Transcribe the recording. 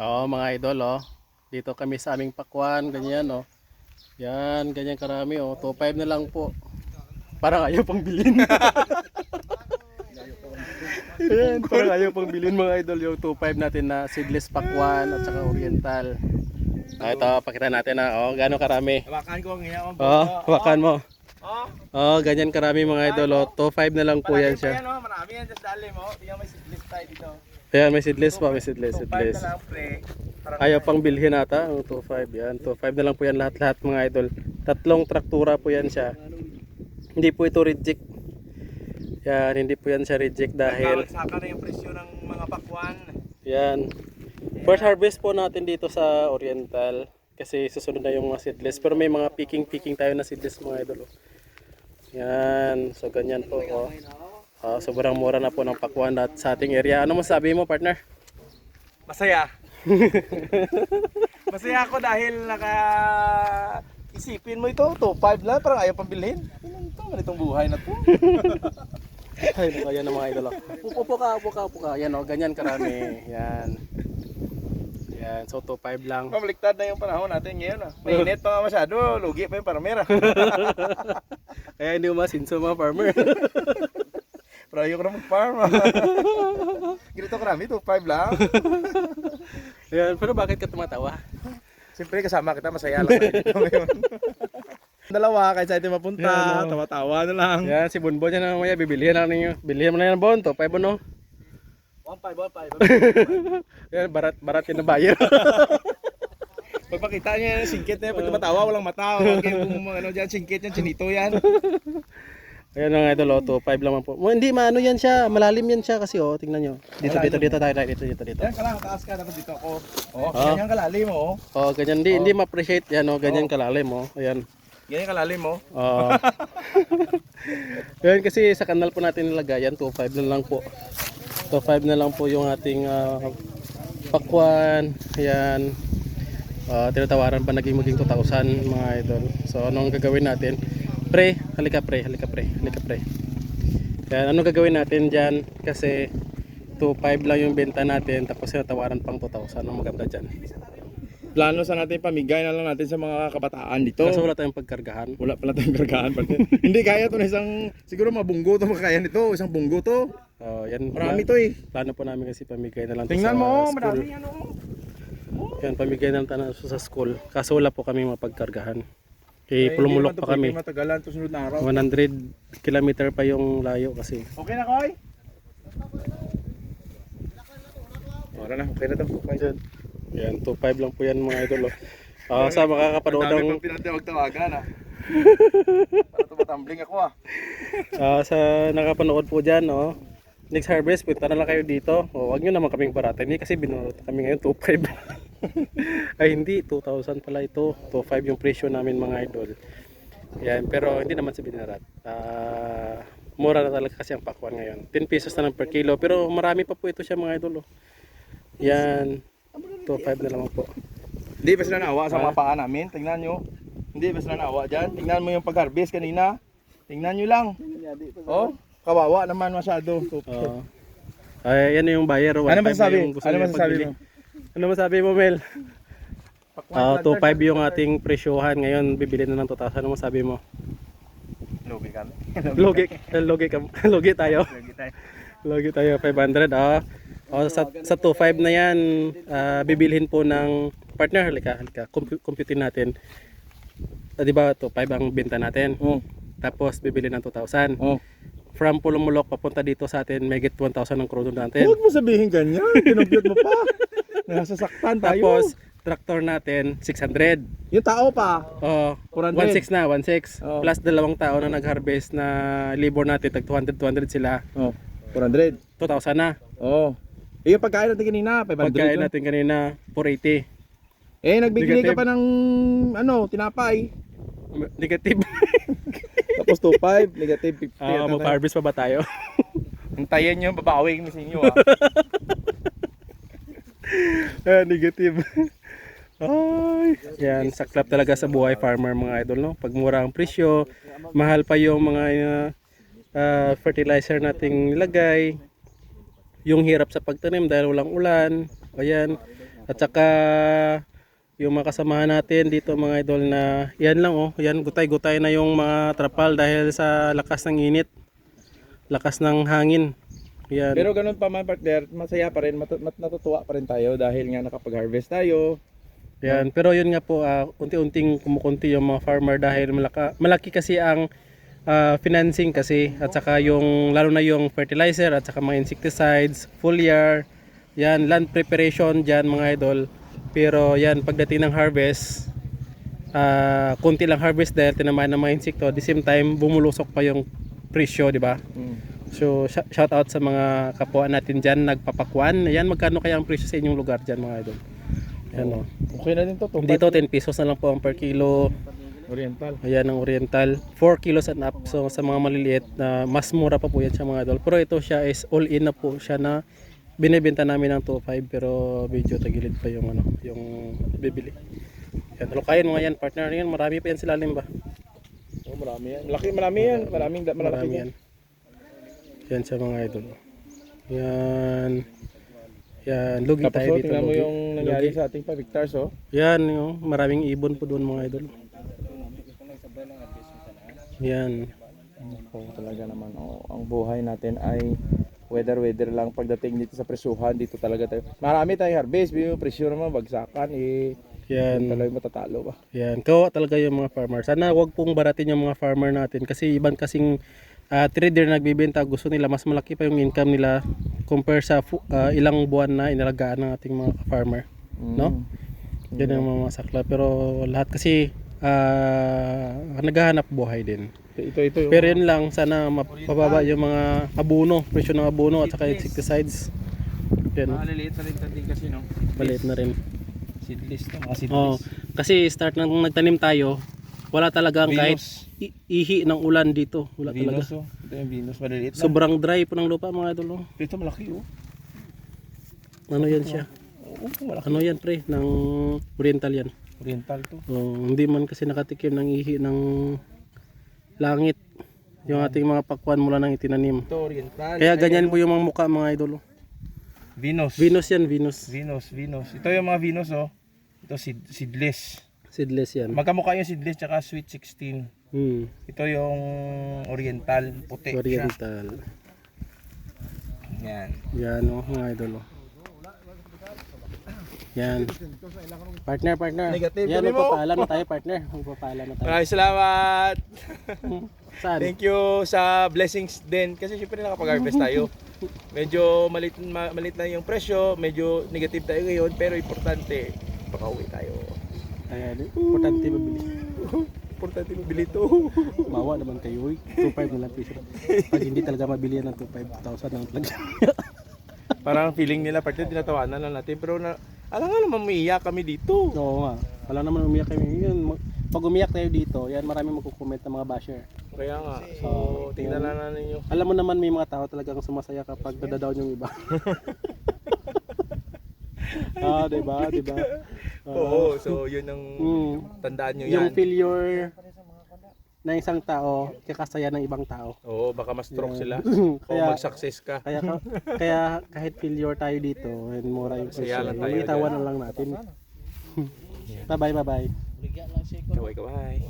Oo, mga idol, oh. Dito kami sa aming pakwan, ganyan, oh. Yan, ganyan karami, oh. 2.5 na lang po. Parang ayaw pang bilhin. Yan, parang ayaw pang bilhin mga idol yung 2.5 natin na seedless pakwan at saka oriental. Ah, ito, pakita natin na, oh, gano'ng karami. Hawakan ko ngayon. Oh, hawakan mo. Oh, Oh, ganyan karami mga idol, oh. 2.5 na lang po yan siya. Yan, oh, marami yan sa dali mo. Tingnan mo yung list tayo dito. Ayan, may seedless pa, may seedless, seedless. na lang, pre. Parang- Ayaw pang bilhin ata, ang 2.5 yan. 2.5 na lang po yan lahat-lahat mga idol. Tatlong traktura po yan siya. Hindi po ito reject. Yan, hindi po yan siya reject dahil Nagkawagsakan na yung presyo ng mga pakwan. yan. First harvest po natin dito sa Oriental kasi susunod na yung mga seedless. Pero may mga picking-picking tayo na seedless mga idol. oh. Yan, so ganyan po. Oh. Ah, sobrang mura na po ng pakwan at sa ating area. Ano masabi mo partner? Masaya. Masaya ako dahil naka isipin mo ito, 2.5 lang, parang ayaw pang bilhin. Ano ito, ganitong buhay na to. Ay, naku, yan ang mga idol. Upo, upo ka, upo ka, upo ka. Yan o, ganyan karami. Yan. Yan, so 2.5 lang. Pabaliktad na yung panahon natin ngayon. Ah. Mainit pa masyado, lugi pa yung paramera. Kaya hindi umasinso mga farmer. Pero ayoko na mag-farm. Ganito karami, 2.5 lang. Yan, pero bakit ka tumatawa? Siyempre kasama kita, masaya lang tayo dito ngayon. Dalawa, kahit saan tayo mapunta, Yan, oh. tawa-tawa na lang. Yan, si Bonbon yan na mamaya, bibilihan na ninyo. Bilihan mo na yan, Bon. 2.5 ano? 1.5, 1.5. Yan, barat, barat yun na buyer. Pagpakita niya yung singkit na yan, pag tumatawa, walang mata. Huwag kayong mga ano dyan, singkit yan, chinito yan. Ayan mga idol, oh, 2.5 lang po. Oh, hindi, maano yan siya. Malalim yan siya kasi, oh, tingnan nyo. Dito, dito, dito tayo, dito, dito, dito. Yan ka lang, taas ka, dapat dito ako. Oh, Ah. ganyan kalalim. Oh. Oh, ganyan, hindi, hindi ma-appreciate yan, oh, ganyan kalalim, oh. Ayan. Ganyan kalalim mo. Oo. Yan kasi sa kanal po natin nilagay yan, 2.5 na lang po. 2.5 na lang po yung ating ah, pakwan. Ayan. Ah, tinatawaran pa naging maging 2,000 mga idol. So anong gagawin natin? Pre, halika pre, halika pre, halika pre. Yan, anong gagawin natin dyan? Kasi 2.5 lang yung benta natin tapos tinatawaran pang 2,000. Anong maganda dyan? Plano sa natin, pamigay na lang natin sa mga kabataan dito. Kaso wala tayong pagkargahan. Wala pala tayong kargaan. partner. Hindi kaya to na isang, siguro mabunggo to makaya nito. Isang bunggo to. Oh, yan. Marami to eh. Plano po namin kasi pamigay na lang Tingnan mo, school. madami ano. Yan, pamigay na lang tayo sa school. Kaso wala po kami mapagkargahan. Eh, pulumulok pa kami. Matagalan to sunod na araw. 100 kilometer pa yung layo kasi. Okay na, Koy? Wala na, okay na to. Okay. Yan, yan 2.5 lang po yan mga idol. oh. Ah, sa makakapanood Ang dami ng pang pinatawag-tawagan ah. Para tumatumbling ako ah. ah, sa nakapanood po diyan, oh. Next harvest, punta na lang kayo dito. Oh, wag niyo naman kaming barata. Hindi kasi binurot kami ngayon 2.5. Ay hindi, 2,000 pala ito. 2.5 yung presyo namin mga idol. Yan, pero hindi naman sa binarat. Ah, mura na talaga kasi ang pakwan ngayon. 10 pesos na lang per kilo, pero marami pa po ito siya mga idol. Oh. Yan, 2.5 na lang po. Hindi ba sila naawa sa Ah. mga paa namin? Tingnan nyo. Hindi ba sila naawa dyan? Tingnan mo yung pag-harvest kanina. Tingnan nyo lang. Oh, kawawa naman masyado. Oo. ay, yan yung buyer. oh. Ano 1.5 na masasabi? Ano masasabi mo? Ano masabi mo, Mel? Ah, Pakwan, 2.5 yung ating presyohan. Ngayon, bibili na ng 2,000. Ano masabi mo? Lugi kami. Logi, logi, ka, logi tayo. Lugi tayo. Logi tayo, 500. Ah. Oh, sa, sa 2.5 na yan, ah, bibilhin po ng partner. Halika, halika. Compu- computin natin. Ah, di ba, 2.5 ang benta natin. Oh, Tapos, bibili ng 2,000. oh. From Pulumulok, papunta dito sa atin, may get 1,000 ang krudo natin. Huwag mo sabihin ganyan. Kinumpute mo pa. Nasasaktan tayo. Tapos, tractor natin, 600. yung tao pa. Oh, 400. 1.6 na, 1.6. Oh. Plus dalawang tao na nag-harvest na labor natin, tag 200, 200 sila. Oh, 400. 2,000 na. Oh. Eh, yung pagkain natin kanina, 500. Pagkain yun. natin kanina, 480. Eh, nagbigay ka pa ng, ano, tinapay. Negative. Tapos 2.5, negative 50. Ah, Ano tayo? mag-harvest pa ba tayo? Hintayin nyo, babawing sa inyo ah. ah, negative. Ay, yan, saklap talaga sa buhay farmer mga idol, no? Pag mura ang presyo, mahal pa yung mga uh, uh, fertilizer nating nilagay, yung hirap sa pagtanim dahil walang ulan, ayan, At saka yung mga kasamahan natin dito mga idol na yan lang oh, yan gutay-gutay na yung mga trapal dahil sa lakas ng init. Lakas ng hangin. Yan. Pero ganun pa man partner, masaya pa rin, mat- natutuwa pa rin tayo dahil nga nakapag-harvest tayo. Yan, pero yun nga po, ah, unti-unting kumukunti yung mga farmer dahil malaka, malaki kasi ang ah, financing kasi at saka yung lalo na yung fertilizer at saka mga insecticides, foliar, yan, land preparation dyan mga idol. Pero yan, pagdating ng harvest, ah konti lang harvest dahil tinamaan ng mga insekto. At the same time, bumulusok pa yung presyo, di ba? So, sh- shout out sa mga kapwa natin dyan, nagpapakwan. Yan, magkano kaya ang presyo sa inyong lugar dyan mga idol? Yan o. Okay na din to. to Dito 10 pesos na lang po ang per kilo. Oriental. Ayan ang oriental. 4 kilos and up. So sa mga maliliit na mas mura pa po yan siya mga idol. Pero ito siya is all in na po siya na binibenta namin ng 2.5 pero medyo tagilid pa yung ano, yung bibili. Yan, lokayin mga yan partner. Yan, marami pa yan sila lim ba? Oh, marami yan. Malaki, marami yan. Maraming, malaki Marami yan. yan. Yan sa mga idol. Yan. Yan, lugi Tapos tayo oh, dito. tingnan mo yung nangyari Lugi. sa ating 5 hectares oh. Yan, yung maraming ibon po doon mga idol. Yan. Oo, talaga naman. Oh, ang buhay natin ay weather-weather lang pagdating dito sa presyuhan. Dito talaga tayo. Marami tayong harvest. Yung presyo naman, bagsakan. Eh, Yan. talaga matatalo ba? Yan, kawa talaga yung mga farmer. Sana wag pong baratin yung mga farmer natin kasi iban kasing ah, trader na nagbibenta gusto nila mas malaki pa yung income nila compare sa ah, ilang buwan na inalagaan ng ating mga farmer. No? Yan ang mga sakla pero lahat kasi ah, naghahanap buhay din. Ito, ito yung... Pero yun lang sana mapababa yung mga abono, presyo ng abono at saka insecticides. Yan, Maliliit na rin din kasi no. maliit na rin. Seedless to. Mga Oh, kasi start nang nagtanim tayo, wala talagang kahit Venus. ihi ng ulan dito. Wala Venus talaga. oh. Ito yung Venus. Maliliit lang. Sobrang dry po ng lupa mga idol. oh. Ito malaki oh. Ano yan siya? Oo, malaki. Ano yan pre? Ng oriental yan. Oriental to. Oh, hindi man kasi nakatikim ng ihi ng langit. Yung ating mga pakwan mula ng itinanim. Ito, oriental. Kaya Ay, ganyan po yung mga mukha mga idol. oh. Venus. Venus yan, Venus. Venus, Venus. Ito yung mga Venus oh. Ito seed, seedless. Seedless yan. Magkamukha yung seedless tsaka sweet 16. Hmm, Ito yung oriental, puti siya. oriental. Yan. Yan oh, mga idol. oh. Yan. Partner, partner. Negative, Yan, magpapaalam na tayo, partner. Magpapaalam na tayo. Maraming salamat. Saan? Thank you sa blessings din kasi syempre nakapag-harvest tayo. Medyo malit, ma, malit na yung presyo, medyo negative tayo ngayon pero importante makauwi tayo. Ayan, importante mabili. Importante mabili to. Mawa naman kayo, eh. 2.5 na lang piso. Pag hindi talaga mabili yan ng 2.5,000 ang talaga. Parang feeling nila parte tinatawanan lang natin pero na alam nga naman umiiyak kami dito. Oo nga. Wala naman umiyak kami. Yun, pag umiyak tayo dito, yan marami magko-comment ng mga basher. Kaya nga. So, tingnan na ninyo. Alam mo naman may mga tao talagang sumasaya kapag nadadown yung iba. ah, 'di ba? 'Di ba? Oo, so yun ang Mm. tandaan nyo yung yan. failure ng isang tao, kakasaya ng ibang tao. Oo, baka mas-stroke sila. O kaya, mag-success ka. kaya, kaya kahit failure tayo dito, and mura yung Masaya lang tayo na lang natin. bye bye, bye bye. Kaway kaway.